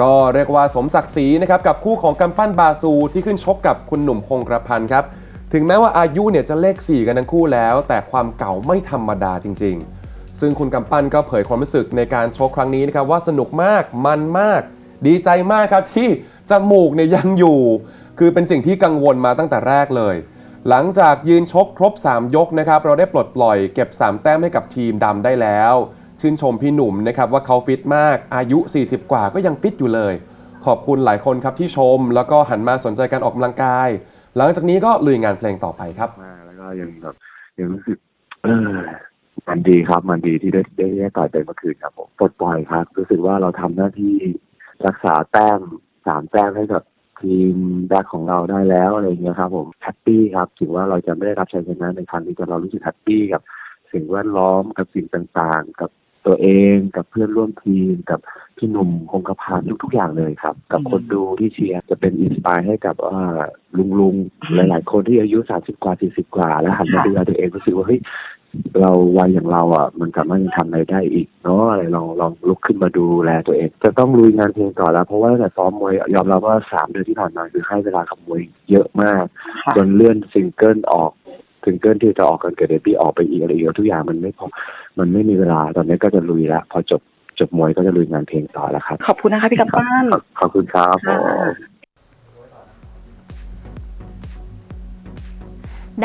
ก็เรียกว่าสมศักดิ์ศรีนะครับกับคู่ของกำปั้นบาซูที่ขึ้นชกกับคุณหนุ่มคงกระพันครับ ถึงแม้ว่าอายุเนี่ยจะเลข 4 กันทั้งคู่แล้ว แต่ความเก่าไม่ธรรมดาจริง ๆ ซึ่งคุณกำปั้นก็เผยความรู้สึกในการชกครั้งนี้นะครับว่าสนุกมากมันมาก ดีใจมากครับที่จมูกเนี่ยยังอยู่ คือเป็นสิ่งที่กังวลมาตั้งแต่แรกเลย หลังจากยืนชกครบ 3 ยกนะครับเราได้ปลดปล่อยเก็บ 3 แต้มให้กับทีมดำได้แล้ว ชื่นชมพี่หนุ่มนะครับว่าเขาฟิตมากอายุ 40 กว่าก็ยังฟิตอยู่เลย ขอบคุณหลายคนครับที่ชม แล้วก็หันมาสนใจการออกกำลังกาย หลังจากนี้ก็ลุยงานเพลงต่อไปครับมากแล้วก็ยังแบบยังรู้สึกเออมันดีครับ มันดีที่ได้ได้ได้ต่อยเป็นเมื่อคืนครับผมปลดปล่อยครับ รู้สึกว่าเราทำหน้าที่รักษาแต้มสามแต้มให้กับทีมแบ็คของเราได้แล้วอะไรเงี้ยครับ ผมแฮปปี้ครับถึงว่าเราจะไม่ได้รับชัยชนะในครั้งนี้แต่เรารู้สึกแฮปปี้กับสิ่งแวดล้อมกับสิ่งต่างๆ กับ ตัวเองกับเพื่อนร่วมทีมกับพี่หนุ่มคงกระพันทุกๆอย่างเลยครับ กับคนดูที่เชียร์จะเป็นอินสปายให้กับว่าลุงลุงๆหลาย ๆ คนที่อายุสามสิบกว่าสี่สิบกว่าแล้วหันมาดูแลตัวเองรู้สึกว่าเฮ้ยเราวัยอย่างเราอะ มันสามารถยังทำอะไรได้อีกเนาะอะไรลองลองลุกขึ้นมาดูแลตัวเอง จะต้องลุยงานเพลงต่อแล้ว เพราะว่าตั้งแต่ซ้อมมวยยอมรับว่าสามเดือนที่ผ่านมาคือให้เวลากับมวยเยอะมากค่ะจนเลื่อนซิงเกิลออก ซิงเกิลที่จะออกกันเกิดเดบี้ออกไปอีกอะไรอีกทุกอย่างมันไม่พอมันไม่มีเวลาตอนนี้ก็จะลุยแล้วพอจบจบมวยก็จะลุยงานเพลงต่อแล้วครับ ขอบคุณนะคะพี่กำปั้นขอบขอบคุณครับผม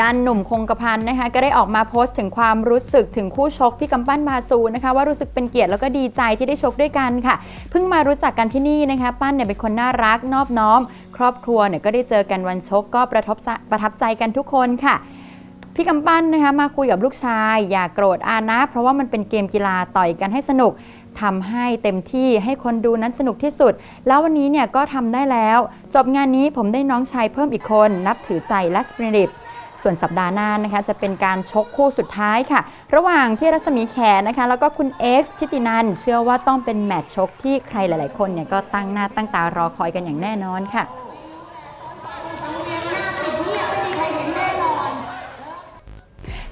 ด้านหนุ่มคงกระพันนะคะก็ได้ออกมาโพสต์ถึงความรู้สึกถึงคู่ชกพี่กำปั้นบาซูนะคะว่ารู้สึกเป็นเกียรติแล้วก็ดีใจที่ได้ชกด้วยกันค่ะ เพิ่งมารู้จักกันที่นี่นะคะ ปั้นเนี่ยเป็นคนน่ารักนอบน้อม ครอบครัวเนี่ยก็ได้เจอกันวันชกก็ประทับใจประทับใจกันทุกคนค่ะ พี่กำปั้นนะคะมาคุยกับลูกชาย อย่ากโกรธอานะ เพราะว่ามันเป็นเกมกีฬาต่อยกันให้สนุกทำให้เต็มที่ให้คนดูนั้นสนุกที่สุด แล้ววันนี้เนี่ยก็ทำได้แล้ว จบงานนี้ผมได้น้องชายเพิ่มอีกคน นับถือใจและสปริตส่วนสัปดาห์หน้านะคะจะเป็นการชกคู่สุดท้ายค่ะ ระหว่างที่รัศมีแขนะคะ แล้วก็คุณเอ็กซ์ทิตินัน เชื่อว่าต้องเป็นแมตช์ชกที่ใครหลาย ๆ คนเนี่ยก็ตั้งหน้าตั้งตารอคอยกันอย่างแน่นอนค่ะ